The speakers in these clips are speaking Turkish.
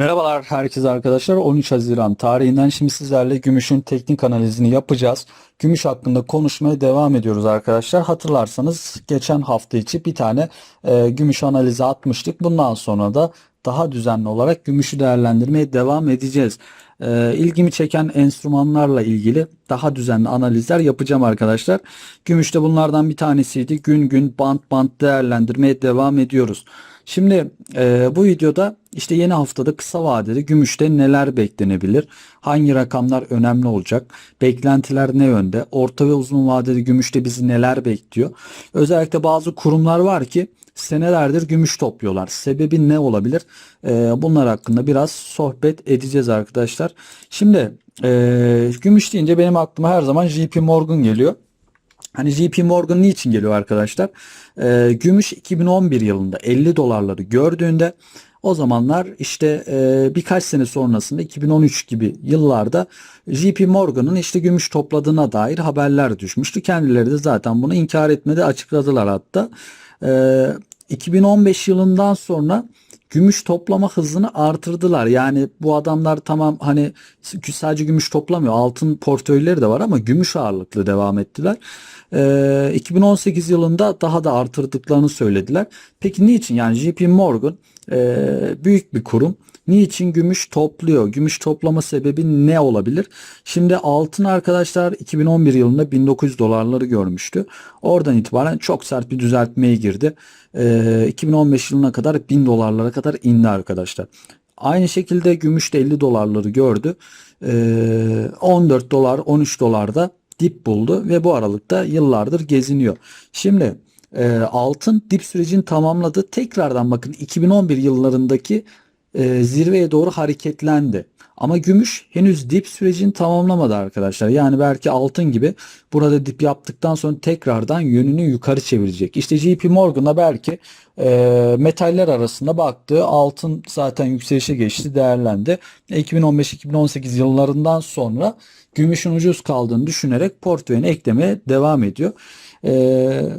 Merhabalar herkese arkadaşlar. 13 Haziran tarihinden şimdi sizlerle gümüşün teknik analizini yapacağız. Gümüş hakkında konuşmaya devam ediyoruz arkadaşlar. Hatırlarsanız geçen hafta içi bir tane e, gümüş analizi atmıştık. Bundan sonra da daha düzenli olarak gümüşü değerlendirmeye devam edeceğiz. E, ilgimi çeken enstrümanlarla ilgili daha düzenli analizler yapacağım arkadaşlar. Gümüş de bunlardan bir tanesiydi. Gün gün bant bant değerlendirmeye devam ediyoruz. Şimdi e, bu videoda işte yeni haftada kısa vadede gümüşte neler beklenebilir? Hangi rakamlar önemli olacak? Beklentiler ne yönde? Orta ve uzun vadede gümüşte bizi neler bekliyor? Özellikle bazı kurumlar var ki senelerdir gümüş topluyorlar. Sebebi ne olabilir? E, bunlar hakkında biraz sohbet edeceğiz arkadaşlar. Şimdi e, gümüş deyince benim aklıma her zaman JP Morgan geliyor. Hani JP Morgan niçin geliyor arkadaşlar? Ee, gümüş 2011 yılında 50 dolarları gördüğünde o zamanlar işte e, birkaç sene sonrasında 2013 gibi yıllarda JP Morgan'ın işte gümüş topladığına dair haberler düşmüştü. Kendileri de zaten bunu inkar etmedi açıkladılar hatta. Ee, 2015 yılından sonra gümüş toplama hızını artırdılar. Yani bu adamlar tamam hani sadece gümüş toplamıyor. Altın portföyleri de var ama gümüş ağırlıklı devam ettiler. Ee, 2018 yılında daha da artırdıklarını söylediler. Peki niçin? Yani JP Morgan e, büyük bir kurum. Niçin gümüş topluyor? Gümüş toplama sebebi ne olabilir? Şimdi altın arkadaşlar 2011 yılında 1900 dolarları görmüştü. Oradan itibaren çok sert bir düzeltmeye girdi. Ee, 2015 yılına kadar 1000 dolarlara kadar indi arkadaşlar. Aynı şekilde gümüş de 50 dolarları gördü. Ee, 14 dolar 13 dolarda dip buldu ve bu aralıkta yıllardır geziniyor. Şimdi e, altın dip sürecini tamamladı. Tekrardan bakın 2011 yıllarındaki e, zirveye doğru hareketlendi. Ama gümüş henüz dip sürecini tamamlamadı arkadaşlar. Yani belki altın gibi burada dip yaptıktan sonra tekrardan yönünü yukarı çevirecek. İşte JP Morgan'a belki e, metaller arasında baktığı altın zaten yükselişe geçti değerlendi. 2015-2018 yıllarından sonra gümüşün ucuz kaldığını düşünerek portföyüne eklemeye devam ediyor. Eee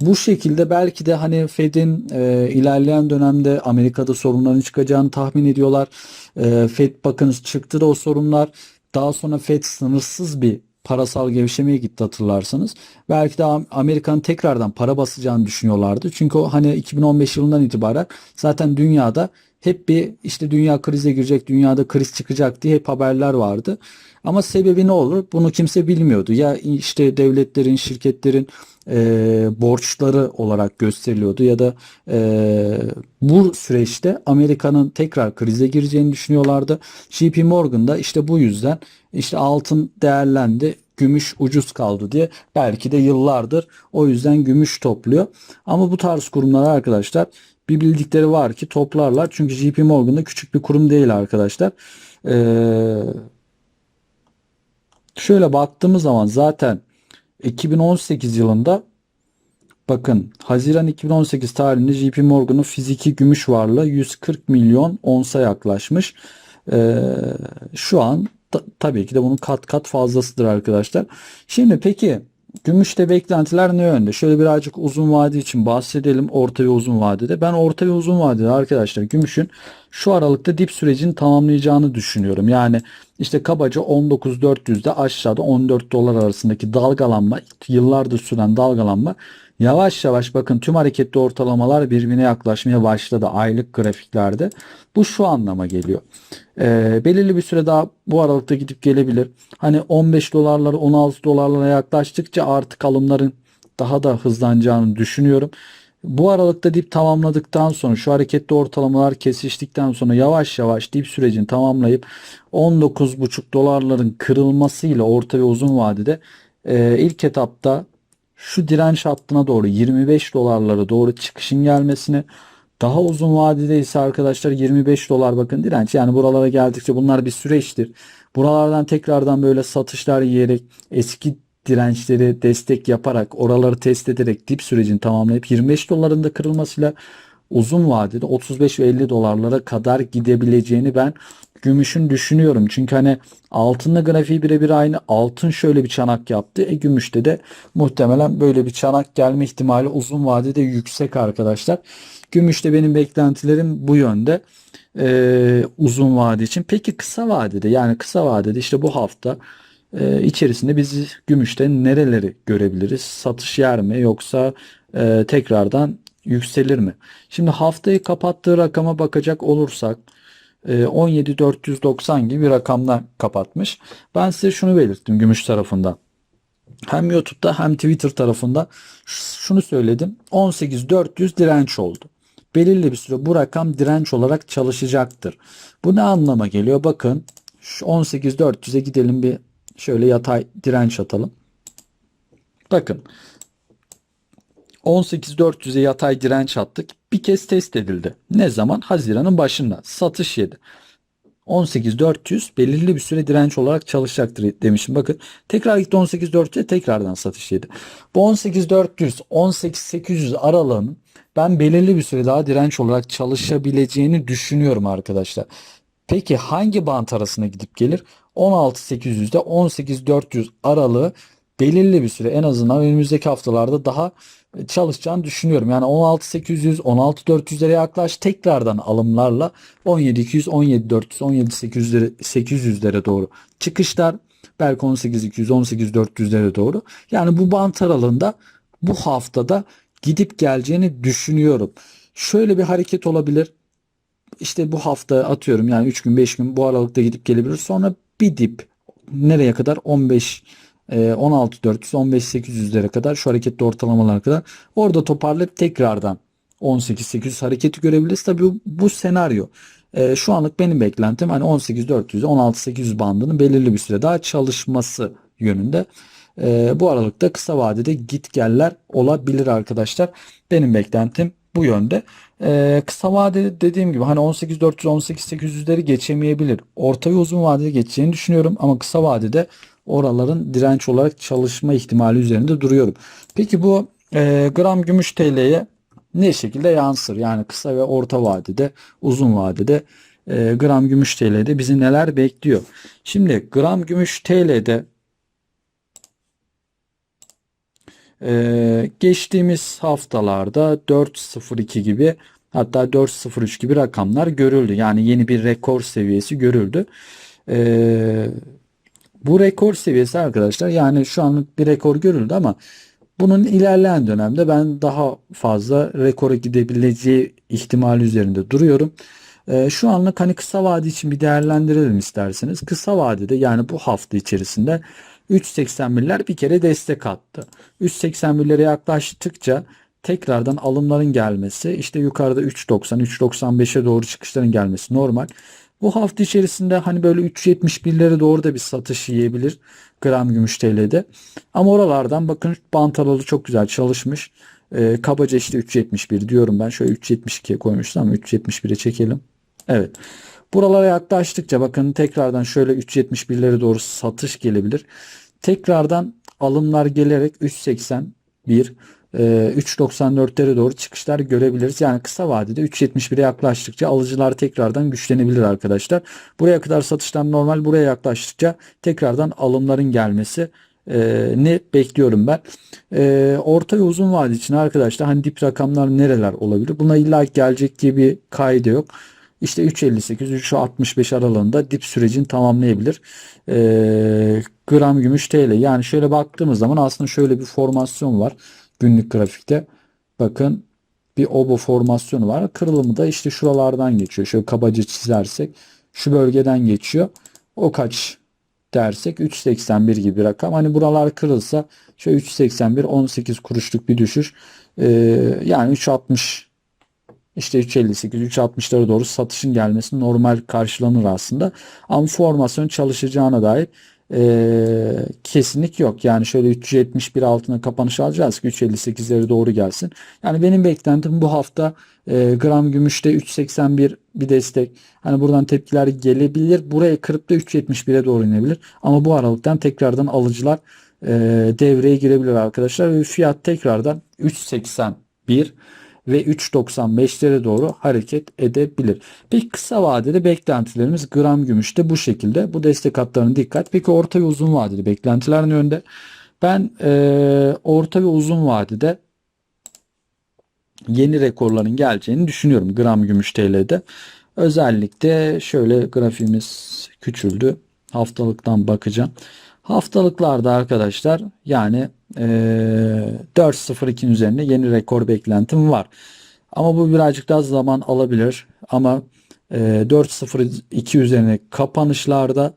bu şekilde belki de hani Fed'in e, ilerleyen dönemde Amerika'da sorunların çıkacağını tahmin ediyorlar. E, Fed bakın çıktı da o sorunlar. Daha sonra Fed sınırsız bir parasal gevşemeye gitti hatırlarsanız. Belki de Amerika'nın tekrardan para basacağını düşünüyorlardı. Çünkü o hani 2015 yılından itibaren zaten dünyada hep bir işte dünya krize girecek, dünyada kriz çıkacak diye hep haberler vardı. Ama sebebi ne olur? Bunu kimse bilmiyordu. Ya işte devletlerin, şirketlerin e, borçları olarak gösteriliyordu ya da e, bu süreçte Amerika'nın tekrar krize gireceğini düşünüyorlardı. JP Morgan da işte bu yüzden işte altın değerlendi gümüş ucuz kaldı diye belki de yıllardır o yüzden gümüş topluyor. Ama bu tarz kurumlar arkadaşlar bir bildikleri var ki toplarlar. Çünkü JP Morgan da küçük bir kurum değil arkadaşlar. Ee, şöyle baktığımız zaman zaten 2018 yılında bakın Haziran 2018 tarihinde JP Morgan'ın fiziki gümüş varlığı 140 milyon onsa yaklaşmış. Ee, şu an ta, tabii ki de bunun kat kat fazlasıdır arkadaşlar. Şimdi peki Gümüşte beklentiler ne yönde? Şöyle birazcık uzun vade için bahsedelim. Orta ve uzun vadede. Ben orta ve uzun vadede arkadaşlar gümüşün şu aralıkta dip sürecini tamamlayacağını düşünüyorum. Yani işte kabaca 19.400'de aşağıda 14 dolar arasındaki dalgalanma yıllardır süren dalgalanma Yavaş yavaş bakın tüm hareketli ortalamalar birbirine yaklaşmaya başladı aylık grafiklerde. Bu şu anlama geliyor. Ee, belirli bir süre daha bu aralıkta gidip gelebilir. Hani 15 dolarlara 16 dolarlara yaklaştıkça artık alımların daha da hızlanacağını düşünüyorum. Bu aralıkta dip tamamladıktan sonra şu hareketli ortalamalar kesiştikten sonra yavaş yavaş dip sürecini tamamlayıp 19,5 dolarların kırılmasıyla orta ve uzun vadede e, ilk etapta şu direnç hattına doğru 25 dolarlara doğru çıkışın gelmesini daha uzun vadede ise arkadaşlar 25 dolar bakın direnç yani buralara geldikçe bunlar bir süreçtir. Buralardan tekrardan böyle satışlar yiyerek eski dirençleri destek yaparak oraları test ederek dip sürecini tamamlayıp 25 doların da kırılmasıyla uzun vadede 35 ve 50 dolarlara kadar gidebileceğini ben gümüşün düşünüyorum. Çünkü hani altınla grafiği birebir aynı. Altın şöyle bir çanak yaptı. E gümüşte de muhtemelen böyle bir çanak gelme ihtimali uzun vadede yüksek arkadaşlar. Gümüşte benim beklentilerim bu yönde e, uzun vade için. Peki kısa vadede yani kısa vadede işte bu hafta e, içerisinde biz gümüşte nereleri görebiliriz? Satış yer mi yoksa e, tekrardan yükselir mi? Şimdi haftayı kapattığı rakama bakacak olursak e, 17.490 gibi bir rakamla kapatmış. Ben size şunu belirttim gümüş tarafında. Hem YouTube'da hem Twitter tarafında şunu söyledim. 18.400 direnç oldu. Belirli bir süre bu rakam direnç olarak çalışacaktır. Bu ne anlama geliyor? Bakın şu 18.400'e gidelim bir şöyle yatay direnç atalım. Bakın 18.400'e yatay direnç attık. Bir kez test edildi. Ne zaman? Haziran'ın başında. Satış yedi. 18.400 belirli bir süre direnç olarak çalışacaktır demişim. Bakın tekrar gitti 18.400'e tekrardan satış yedi. Bu 18.400 18.800 aralığının ben belirli bir süre daha direnç olarak çalışabileceğini düşünüyorum arkadaşlar. Peki hangi bant arasına gidip gelir? 16.800'de 18.400 aralığı belirli bir süre en azından önümüzdeki haftalarda daha çalışacağını düşünüyorum. Yani 16.800, 16.400'lere yaklaş tekrardan alımlarla 17.200, 17.400, 17.800'lere 800'lere doğru çıkışlar. Belki 18.200, 18.400'lere doğru. Yani bu bant aralığında bu haftada gidip geleceğini düşünüyorum. Şöyle bir hareket olabilir. İşte bu hafta atıyorum yani 3 gün 5 gün bu aralıkta gidip gelebilir. Sonra bir dip nereye kadar 15 16400 15800'lere kadar şu hareketli ortalamalara kadar orada toparlayıp tekrardan 18800 hareketi görebiliriz. Tabii bu, bu senaryo e, şu anlık benim beklentim hani 18400 16800 bandının belirli bir süre daha çalışması yönünde. E, bu aralıkta kısa vadede git geller olabilir arkadaşlar. Benim beklentim bu yönde. Ee, kısa vadede dediğim gibi hani 18400 18800'leri geçemeyebilir. Orta ve uzun vadede geçeceğini düşünüyorum ama kısa vadede oraların direnç olarak çalışma ihtimali üzerinde duruyorum. Peki bu e, gram gümüş TL'ye ne şekilde yansır? Yani kısa ve orta vadede, uzun vadede e, gram gümüş TL'de bizi neler bekliyor? Şimdi gram gümüş TL'de e, geçtiğimiz haftalarda 4.02 gibi hatta 4.03 gibi rakamlar görüldü. Yani yeni bir rekor seviyesi görüldü. E, bu rekor seviyesi arkadaşlar yani şu anlık bir rekor görüldü ama bunun ilerleyen dönemde ben daha fazla rekora gidebileceği ihtimali üzerinde duruyorum. Ee, şu anlık hani kısa vade için bir değerlendirelim isterseniz. Kısa vadede yani bu hafta içerisinde 3.81'ler bir kere destek attı. 3.81'lere yaklaştıkça tekrardan alımların gelmesi işte yukarıda 3.90 3.95'e doğru çıkışların gelmesi normal. Bu hafta içerisinde hani böyle 3.71'lere doğru da bir satış yiyebilir gram gümüş TL'de. Ama oralardan bakın bantalalı çok güzel çalışmış. Ee, kabaca işte 3.71 diyorum ben. Şöyle 3.72'ye koymuştum ama 3.71'e çekelim. Evet. Buralara yaklaştıkça bakın tekrardan şöyle 3.71'lere doğru satış gelebilir. Tekrardan alımlar gelerek 3.81 3.94'lere ee, doğru çıkışlar görebiliriz. Yani kısa vadede 3.71'e yaklaştıkça alıcılar tekrardan güçlenebilir arkadaşlar. Buraya kadar satışlar normal. Buraya yaklaştıkça tekrardan alımların gelmesi e, ne bekliyorum ben. E, orta ve uzun vade için arkadaşlar hani dip rakamlar nereler olabilir? Buna illa gelecek gibi kaydı yok. İşte 3.58 3.65 aralığında dip sürecini tamamlayabilir. E, gram gümüş TL yani şöyle baktığımız zaman aslında şöyle bir formasyon var günlük grafikte. Bakın bir obo formasyonu var. Kırılımı da işte şuralardan geçiyor. Şöyle kabaca çizersek şu bölgeden geçiyor. O kaç dersek 3.81 gibi bir rakam. Hani buralar kırılsa şöyle 3.81 18 kuruşluk bir düşüş. Ee, yani 3.60 işte 3.58 3.60'lara doğru satışın gelmesi normal karşılanır aslında. Ama formasyon çalışacağına dair e, kesinlik yok. Yani şöyle 371 altına kapanış alacağız ki 358'lere doğru gelsin. Yani benim beklentim bu hafta e, gram gümüşte 381 bir destek. Hani buradan tepkiler gelebilir. Buraya kırıp da 371'e doğru inebilir. Ama bu aralıktan tekrardan alıcılar e, devreye girebilir arkadaşlar. Ve fiyat tekrardan 381 ve 3.95'lere doğru hareket edebilir. Peki kısa vadede beklentilerimiz gram gümüşte bu şekilde. Bu destek hatlarına dikkat. Peki orta ve uzun vadede beklentiler ne yönde? Ben e, orta ve uzun vadede yeni rekorların geleceğini düşünüyorum gram gümüş TL'de. Özellikle şöyle grafiğimiz küçüldü. Haftalıktan bakacağım. Haftalıklarda arkadaşlar yani eee 4.02'nin üzerinde yeni rekor beklentim var. Ama bu birazcık daha zaman alabilir. Ama e, 4.02 üzerine kapanışlarda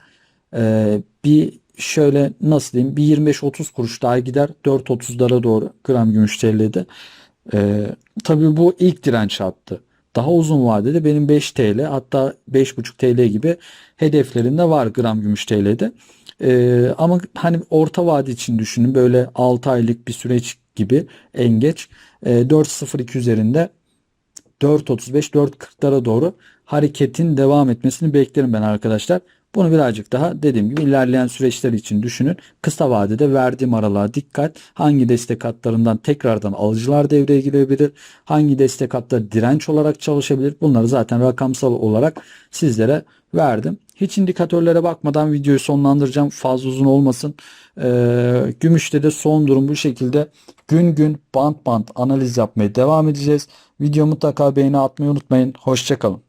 e, bir şöyle nasıl diyeyim bir 25-30 kuruş daha gider 4.30'lara doğru gram gümüş TL'de. E, tabii bu ilk direnç hattı. Daha uzun vadede benim 5 TL hatta 5.5 TL gibi hedeflerinde var gram gümüş TL'de. E, ama hani orta vade için düşünün böyle 6 aylık bir süreç gibi en geç e, 4.02 üzerinde 4.35-4.40'lara doğru hareketin devam etmesini beklerim ben arkadaşlar. Bunu birazcık daha dediğim gibi ilerleyen süreçler için düşünün. Kısa vadede verdiğim aralığa dikkat. Hangi destek hatlarından tekrardan alıcılar devreye girebilir? Hangi destek hatları direnç olarak çalışabilir? Bunları zaten rakamsal olarak sizlere verdim. Hiç indikatörlere bakmadan videoyu sonlandıracağım. Fazla uzun olmasın. Ee, gümüşte de son durum bu şekilde. Gün gün band band analiz yapmaya devam edeceğiz. Video mutlaka beğeni atmayı unutmayın. Hoşçakalın.